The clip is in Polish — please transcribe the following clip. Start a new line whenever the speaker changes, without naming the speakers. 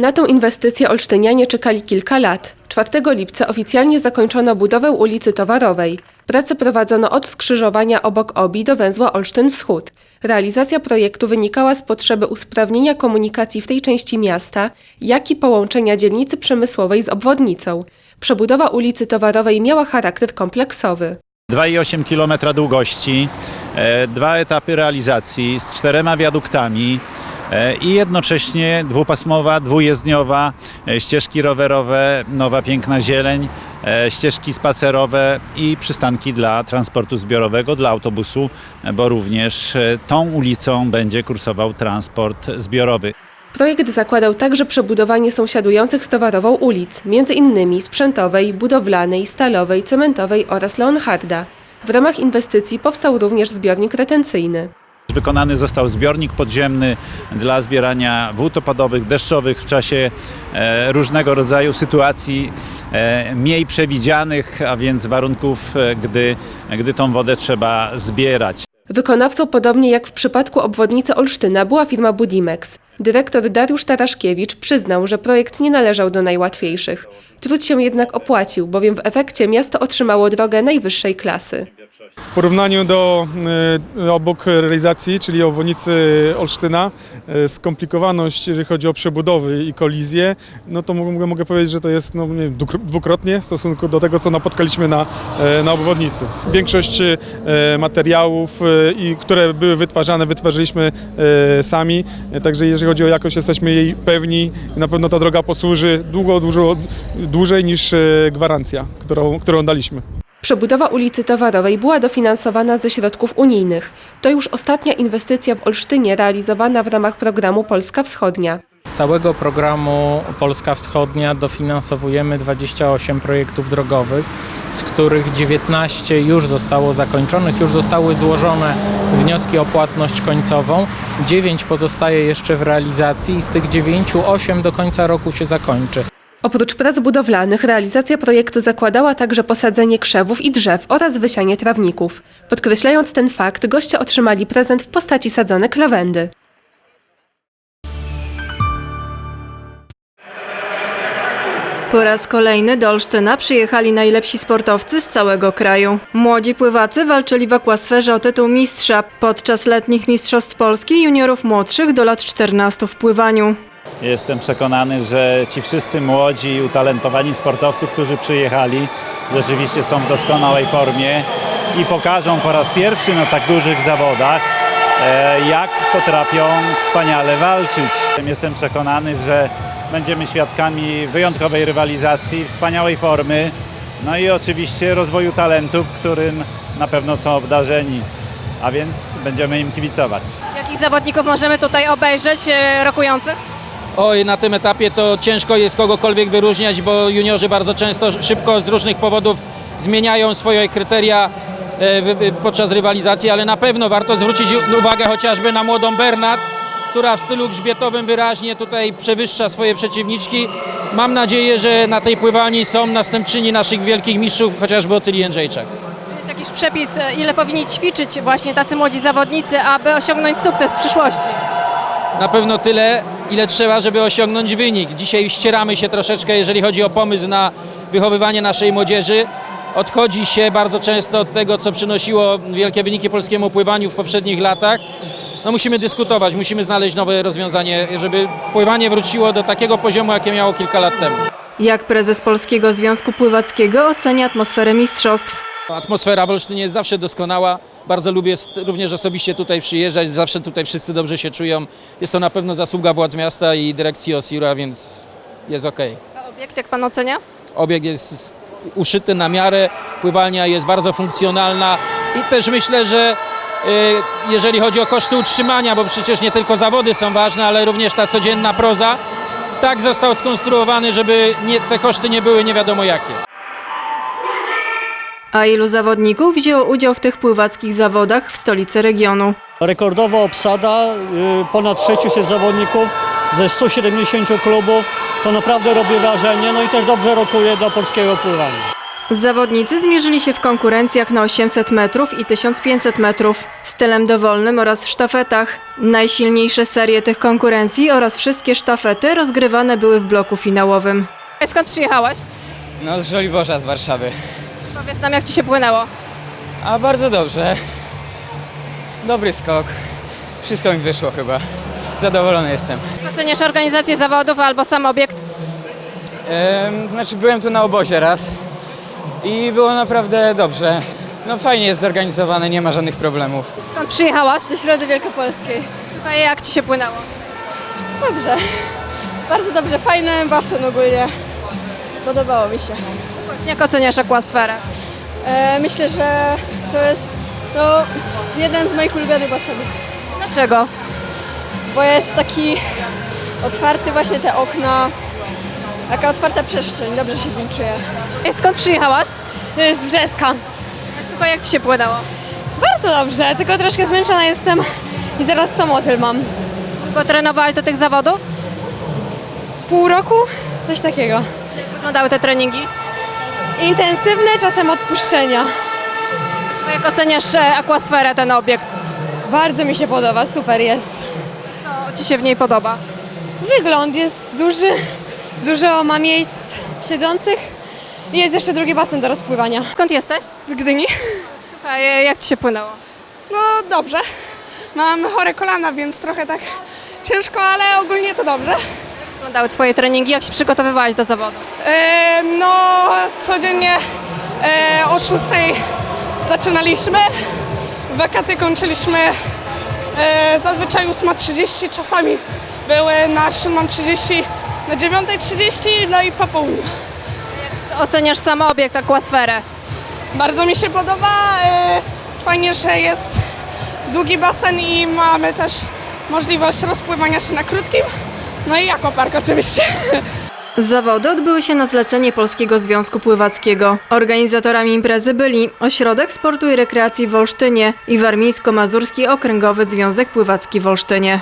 Na tą inwestycję olsztynianie czekali kilka lat. 4 lipca oficjalnie zakończono budowę ulicy Towarowej. Prace prowadzono od skrzyżowania obok Obi do węzła Olsztyn Wschód. Realizacja projektu wynikała z potrzeby usprawnienia komunikacji w tej części miasta, jak i połączenia dzielnicy przemysłowej z obwodnicą. Przebudowa ulicy Towarowej miała charakter kompleksowy.
2,8 km długości, e, dwa etapy realizacji z czterema wiaduktami i jednocześnie dwupasmowa, dwujezdniowa, e, ścieżki rowerowe, nowa piękna zieleń, e, ścieżki spacerowe i przystanki dla transportu zbiorowego, dla autobusu, e, bo również e, tą ulicą będzie kursował transport zbiorowy.
Projekt zakładał także przebudowanie sąsiadujących z towarową ulic, m.in. sprzętowej, budowlanej, stalowej, cementowej oraz Leonharda. W ramach inwestycji powstał również zbiornik retencyjny.
Wykonany został zbiornik podziemny dla zbierania wód opadowych, deszczowych w czasie e, różnego rodzaju sytuacji e, mniej przewidzianych, a więc warunków, e, gdy, gdy tą wodę trzeba zbierać.
Wykonawcą, podobnie jak w przypadku obwodnicy Olsztyna, była firma Budimex. Dyrektor Dariusz Taraszkiewicz przyznał, że projekt nie należał do najłatwiejszych. Trud się jednak opłacił, bowiem w efekcie miasto otrzymało drogę najwyższej klasy.
W porównaniu do e, obok realizacji, czyli obwodnicy Olsztyna, e, skomplikowaność, jeżeli chodzi o przebudowy i kolizje, no to mogę, mogę powiedzieć, że to jest no, dwukrotnie w stosunku do tego, co napotkaliśmy na, e, na obwodnicy. Większość materiałów, które były wytwarzane, wytwarzaliśmy e, sami, także jeżeli chodzi o jakość, jesteśmy jej pewni. Na pewno ta droga posłuży długo, dużo dłużej niż gwarancja, którą, którą daliśmy.
Przebudowa ulicy Towarowej była dofinansowana ze środków unijnych. To już ostatnia inwestycja w Olsztynie realizowana w ramach programu Polska Wschodnia.
Z całego programu Polska Wschodnia dofinansowujemy 28 projektów drogowych, z których 19 już zostało zakończonych, już zostały złożone wnioski o płatność końcową. 9 pozostaje jeszcze w realizacji i z tych 9 8 do końca roku się zakończy.
Oprócz prac budowlanych, realizacja projektu zakładała także posadzenie krzewów i drzew oraz wysianie trawników. Podkreślając ten fakt, goście otrzymali prezent w postaci sadzonek lawendy.
Po raz kolejny do Olsztyna przyjechali najlepsi sportowcy z całego kraju. Młodzi pływacy walczyli w akwasferze o tytuł mistrza podczas letnich Mistrzostw Polski juniorów młodszych do lat 14 w pływaniu.
Jestem przekonany, że ci wszyscy młodzi utalentowani sportowcy, którzy przyjechali, rzeczywiście są w doskonałej formie i pokażą po raz pierwszy na tak dużych zawodach, e, jak potrafią wspaniale walczyć. Jestem przekonany, że będziemy świadkami wyjątkowej rywalizacji, wspaniałej formy, no i oczywiście rozwoju talentów, którym na pewno są obdarzeni, a więc będziemy im kibicować.
Jakich zawodników możemy tutaj obejrzeć e, rokujących?
Oj, na tym etapie to ciężko jest kogokolwiek wyróżniać, bo juniorzy bardzo często szybko z różnych powodów zmieniają swoje kryteria e, podczas rywalizacji, ale na pewno warto zwrócić uwagę chociażby na młodą Bernat, która w stylu grzbietowym wyraźnie tutaj przewyższa swoje przeciwniczki. Mam nadzieję, że na tej pływalni są następczyni naszych wielkich mistrzów, chociażby Otyli Jędrzejczak.
Jest jakiś przepis, e, ile powinni ćwiczyć właśnie tacy młodzi zawodnicy, aby osiągnąć sukces w przyszłości?
Na pewno tyle, ile trzeba, żeby osiągnąć wynik. Dzisiaj ścieramy się troszeczkę, jeżeli chodzi o pomysł na wychowywanie naszej młodzieży. Odchodzi się bardzo często od tego, co przynosiło wielkie wyniki polskiemu pływaniu w poprzednich latach. No musimy dyskutować, musimy znaleźć nowe rozwiązanie, żeby pływanie wróciło do takiego poziomu, jakie miało kilka lat temu.
Jak prezes Polskiego Związku Pływackiego ocenia atmosferę mistrzostw?
Atmosfera w Olsztynie jest zawsze doskonała. Bardzo lubię również osobiście tutaj przyjeżdżać. Zawsze tutaj wszyscy dobrze się czują. Jest to na pewno zasługa władz miasta i dyrekcji Osira, więc jest ok.
A obiekt, jak pan ocenia?
Obieg jest uszyty na miarę, pływalnia jest bardzo funkcjonalna i też myślę, że y, jeżeli chodzi o koszty utrzymania, bo przecież nie tylko zawody są ważne, ale również ta codzienna proza, tak został skonstruowany, żeby nie, te koszty nie były nie wiadomo jakie.
A ilu zawodników wzięło udział w tych pływackich zawodach w stolicy regionu?
Rekordowa obsada, y, ponad 600 zawodników ze 170 klubów. To naprawdę robi wrażenie, no i też dobrze rokuje dla polskiego pływania.
Zawodnicy zmierzyli się w konkurencjach na 800 metrów i 1500 metrów, stylem dowolnym oraz w sztafetach. Najsilniejsze serie tych konkurencji oraz wszystkie sztafety rozgrywane były w bloku finałowym.
Skąd przyjechałaś?
No z Żoliborza z Warszawy.
Powiedz nam, jak ci się płynęło.
A bardzo dobrze. Dobry skok. Wszystko mi wyszło chyba. Zadowolony jestem.
Jak Oceniasz organizację zawodów albo sam obiekt?
Ehm, znaczy byłem tu na obozie raz i było naprawdę dobrze. No fajnie jest zorganizowane, nie ma żadnych problemów.
Skąd przyjechałaś?
ze Środy Wielkopolskiej.
Słuchaj, jak ci się płynęło?
Dobrze. Bardzo dobrze. Fajny basen ogólnie. Podobało mi się.
Właśnie jak oceniasz?
E, myślę, że to jest no, jeden z moich ulubionych basenów,
Dlaczego?
bo jest taki otwarty właśnie te okna, taka otwarta przestrzeń, dobrze się w nim czuję.
Ej, Skąd przyjechałaś?
To jest Brzeska.
Słuchaj, jak ci się płynęło?
Bardzo dobrze, tylko troszkę zmęczona jestem i zaraz to motyl mam.
Trenowałaś do tych zawodów?
Pół roku? Coś takiego.
Wyglądały te treningi?
Intensywne, czasem odpuszczenia.
Jak oceniasz e, akwasferę, ten obiekt?
Bardzo mi się podoba, super jest.
Co ci się w niej podoba?
Wygląd jest duży, dużo ma miejsc siedzących i jest jeszcze drugi basen do rozpływania.
Skąd jesteś?
Z Gdyni?
Słuchaj, e, jak ci się płynęło?
No dobrze. Mam chore kolana, więc trochę tak ciężko, ale ogólnie to dobrze.
Wyglądały twoje treningi, jak się przygotowywałaś do zawodu?
E, no codziennie e, o 6 zaczynaliśmy. Wakacje kończyliśmy e, zazwyczaj 8.30, czasami były na 7.30, na 9.30, no i po południu.
Oceniasz sam obiekt, akwasferę?
Bardzo mi się podoba. E, fajnie, że jest długi basen i mamy też możliwość rozpływania się na krótkim. No i aquapark oczywiście.
Zawody odbyły się na zlecenie Polskiego Związku Pływackiego. Organizatorami imprezy byli Ośrodek Sportu i Rekreacji w Olsztynie i Warmińsko-Mazurski Okręgowy Związek Pływacki w Olsztynie.